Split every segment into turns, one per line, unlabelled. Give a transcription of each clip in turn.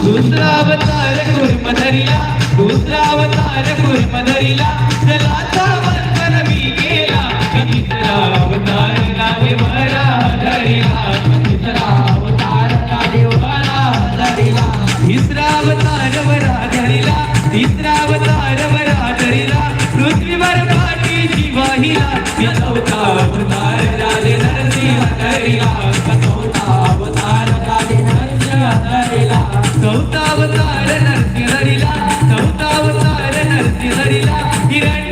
अवतार कुर्म धरला दुसरा अवतार कुर्म धरला जलाचा बंधन मी केला तिसरा अवतार देवरा धरला तिसरा अवतार देवरा धरला तिसरा अवतार वरा धरिला तिसरा अवतार वरा धरला पृथ्वीवर पाठीची वाहिला या चौथा अवतार राजे नरसिंह धरला चौथा अवतार राजे नरसिंह धरला चौथा अवतार नरसिंह धरला चौथा अवतार नरसिंह धरला हिरण्य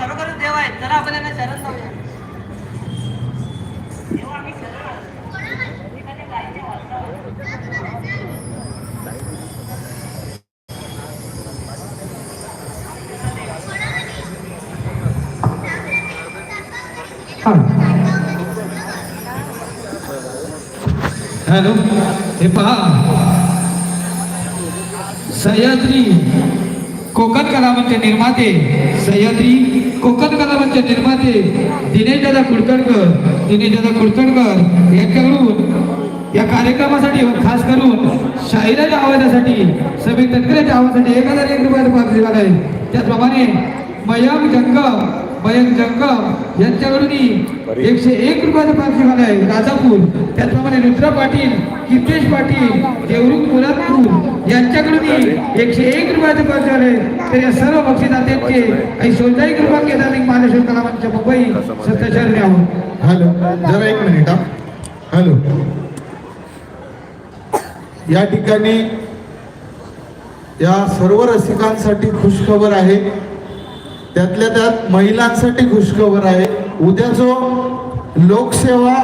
खरोखरच देव आहे. चला आपण यांना शरण लावूया
हॅलो हे पहा. सह्याद्री कोकण कलावंत निर्माते सह्याद्री कोकण कलावंत निर्माते दिनेश दादा कुलकर्णकर दिनेश दादा कुलकर्णकर यांच्याकडून या कार्यक्रमासाठी खास करून शाहिराच्या आवाजासाठी सभी तंत्र्याच्या आवाजासाठी एक हजार एक रुपयाचा पाच दिला आहे. त्याचप्रमाणे मयम जंगम मयंक जंगम यांच्याकडून एकशे एक रुपयाचा पाच दिला आहे. राजापूर त्याचप्रमाणे रुद्र पाटील कितेश पाटील देवरुख मुलादपूर यांच्याकडून एकशे एक रुपयाचे पाच झाले तर या सर्व बक्षिसात्यांचे काही सोलदाई कृपा केदारिक मानेश्वर कलामांच्या मुंबई सत्याचार्य आहोत
हॅलो जरा एक मिनिट हॅलो. या ठिकाणी या सर्व रसिकांसाठी खुशखबर आहे. त्यातल्या त्यात महिलांसाठी खुशखबर आहे. उद्या जो लोकसेवा